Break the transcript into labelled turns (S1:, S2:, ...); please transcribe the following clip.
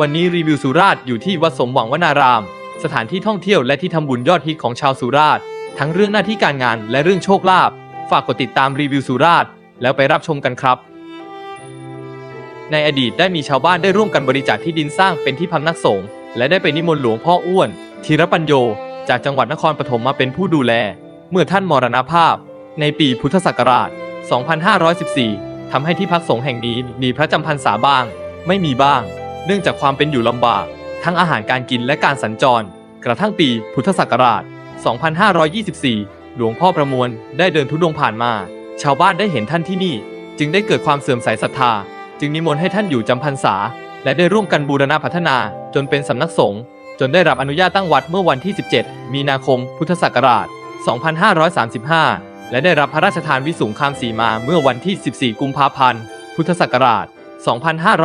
S1: วันนี้รีวิวสุราษฎร์อยู่ที่วัดสมหวังวนาราม สถานที่ท่องเที่ยวและที่ทำบุญยอดฮิตของชาวสุราษฎร์ทั้งเรื่องหน้าที่การงานและเรื่องโชคลาภฝากกดติดตามรีวิวสุราษฎร์แล้วไปรับชมกันครับ ในอดีตได้มีชาวบ้านได้ร่วมกันบริจาคที่ดินสร้างเป็นที่พำนักสงฆ์และได้ไปนิมนต์หลวงพ่ออ้วนธีรปัญโย จากจังหวัดนครปฐมมาเป็นผู้ดูแล เมื่อท่านมรณภาพ ในปีพุทธศักราช 2514ทำให้ที่พักสงฆ์แห่งนี้มีพระจำพรรษาบ้าง ไม่มีบ้าง เนื่องจากความเป็นอยู่ลำบาก ทั้งอาหารการกินและการสัญจร กระทั่งปีพุทธศักราช 2524 หลวงพ่อประมวลได้เดินทุดงผ่านมา ชาวบ้านได้เห็นท่านที่นี่ จึงได้เกิดความเสื่อมใสศรัทธา จึงนิมนต์ให้ท่านอยู่จำพรรษา และได้ร่วมกันบูรณะพัฒนา จนเป็นสำนักสงฆ์จนได้รับอนุญาตตั้งวัดเมื่อวันที่ 17 มีนาคม พุทธศักราช 2535 และได้รับพระราชทานวิสุงคามสีมาเมื่อวันที่ 14 กุมภาพันธ์ พุทธศักราช 2530